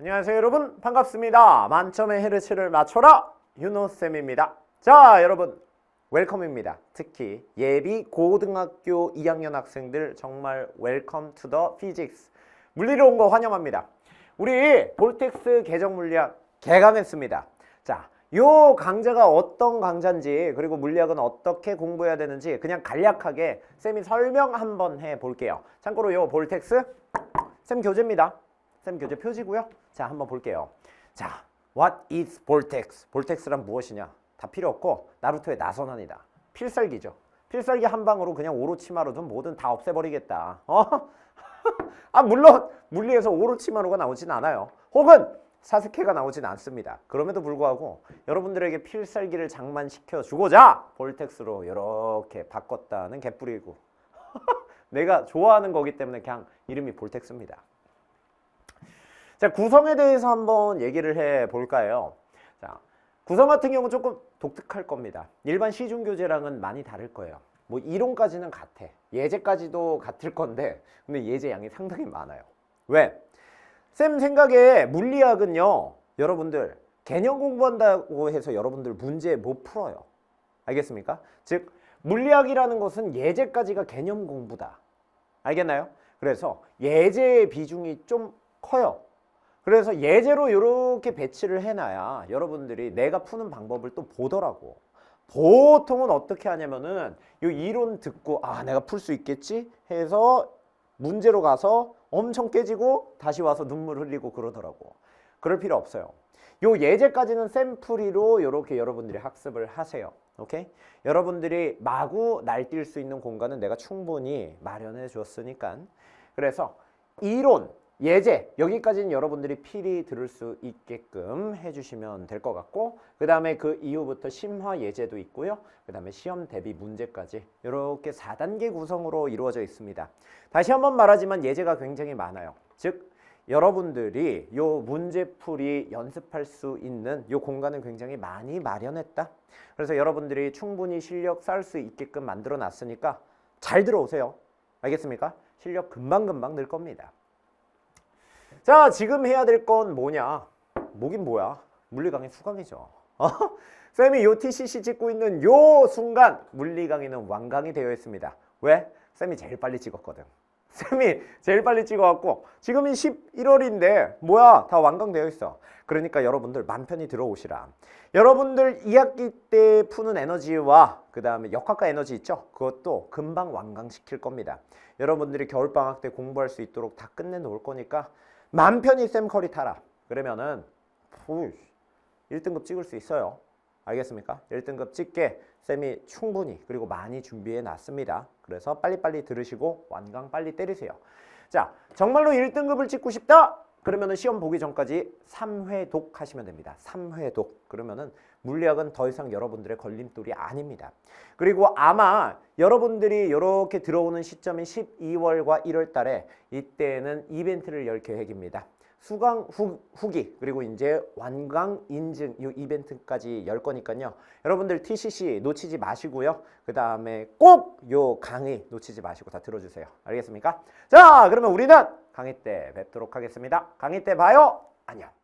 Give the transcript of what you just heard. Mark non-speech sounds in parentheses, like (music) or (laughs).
안녕하세요 여러분. 반갑습니다. 만점의 헤르츠를 맞춰라 윤호쌤입니다. 자 여러분. 웰컴입니다. 특히 예비 고등학교 2학년 학생들 정말 웰컴 투 더 피직스. 물리로 온 거 환영합니다. 우리 볼텍스 계정 물리학 개강했습니다. 자, 요 강좌가 어떤 강좌인지 그리고 물리학은 어떻게 공부해야 되는지 그냥 간략하게 쌤이 설명 한번 해 볼게요. 참고로 요 볼텍스 쌤 교재입니다. 쌤 교재 표지고요. 자, 한번 볼게요. 자, what is 볼텍스? 볼텍스란 무엇이냐? 다 필요 없고 나루토의 나선한이다. 필살기죠. 필살기 한 방으로 그냥 오로치마루든 뭐든 다 없애버리겠다. 어? (laughs) 아 물론 물리에서 오로치마루가 나오진 않아요. 혹은 사스케가 나오진 않습니다. 그럼에도 불구하고 여러분들에게 필살기를 장만시켜 주고자 볼텍스로 이렇게 바꿨다는 개뿌리고 (laughs) 내가 좋아하는 거기 때문에 그냥 이름이 볼텍스입니다. 자 구성에 대해서 한번 얘기를 해 볼까요? 자 구성 같은 경우는 조금 독특할 겁니다. 일반 시중 교재랑은 많이 다를 거예요. 뭐 이론까지는 같아. 예제까지도 같을 건데 근데 예제 양이 상당히 많아요. 왜? 쌤 생각에 물리학은요 여러분들 개념 공부한다고 해서 여러분들 문제 못 풀어요 알겠습니까? 즉 물리학이라는 것은 예제까지가 개념 공부다 알겠나요? 그래서 예제의 비중이 좀 커요 그래서 예제로 이렇게 배치를 해놔야 여러분들이 내가 푸는 방법을 또 보더라고 보통은 어떻게 하냐면은 이 이론 듣고 아 내가 풀 수 있겠지 해서 문제로 가서 엄청 깨지고 다시 와서 눈물 흘리고 그러더라고. 그럴 필요 없어요. 요 예제까지는 샘플이로 이렇게 여러분들이 학습을 하세요. 오케이? 여러분들이 마구 날뛸 수 있는 공간은 내가 충분히 마련해 줬으니까. 그래서 이론, 예제 여기까지는 여러분들이 필히 들을 수 있게끔 해주시면 될 것 같고 그 다음에 그 이후부터 심화 예제도 있고요. 그 다음에 시험 대비 문제까지 이렇게 4단계 구성으로 이루어져 있습니다. 다시 한번 말하지만 예제가 굉장히 많아요. 즉 여러분들이 요 문제풀이 연습할 수 있는 요 공간을 굉장히 많이 마련했다. 그래서 여러분들이 충분히 실력 쌓을 수 있게끔 만들어 놨으니까 잘 들어오세요. 알겠습니까? 실력 금방금방 늘 겁니다 자, 지금 해야 될 건 뭐냐? 뭐긴 뭐야? 물리 강의 수강이죠. 어? (laughs) 쌤이 요 TCC 찍고 있는 요 순간 물리 강의는 완강이 되어 있습니다. 왜? 쌤이 제일 빨리 찍었거든. (laughs) 쌤이 제일 빨리 찍어갖고 지금이 11월인데 뭐야 다 완강되어 있어. 그러니까 여러분들 맘 편히 들어오시라. 여러분들 2학기 때 푸는 에너지와 그 다음에 역학과 에너지 있죠? 그것도 금방 완강시킬 겁니다. 여러분들이 겨울방학 때 공부할 수 있도록 다 끝내놓을 거니까 맘 편히 쌤 커리 타라. 그러면은 푸 1등급 찍을 수 있어요. 알겠습니까? 1등급 찍게 쌤이 충분히 그리고 많이 준비해 놨습니다. 그래서 빨리빨리 들으시고 완강 빨리 때리세요. 자, 정말로 1등급을 찍고 싶다? 그러면은 시험 보기 전까지 3회독 하시면 됩니다. 3회독. 그러면은 물리학은 더 이상 여러분들의 걸림돌이 아닙니다. 그리고 아마 여러분들이 이렇게 들어오는 시점인 12월과 1월 달에 이때는 이벤트를 열 계획입니다. 수강 후, 후기 그리고 이제 완강 인증 이 이벤트까지 열 거니까요. 여러분들 TCC 놓치지 마시고요. 그 다음에 꼭 요 강의 놓치지 마시고 다 들어주세요. 알겠습니까? 자, 그러면 우리는 강의 때 뵙도록 하겠습니다. 강의 때 봐요. 안녕.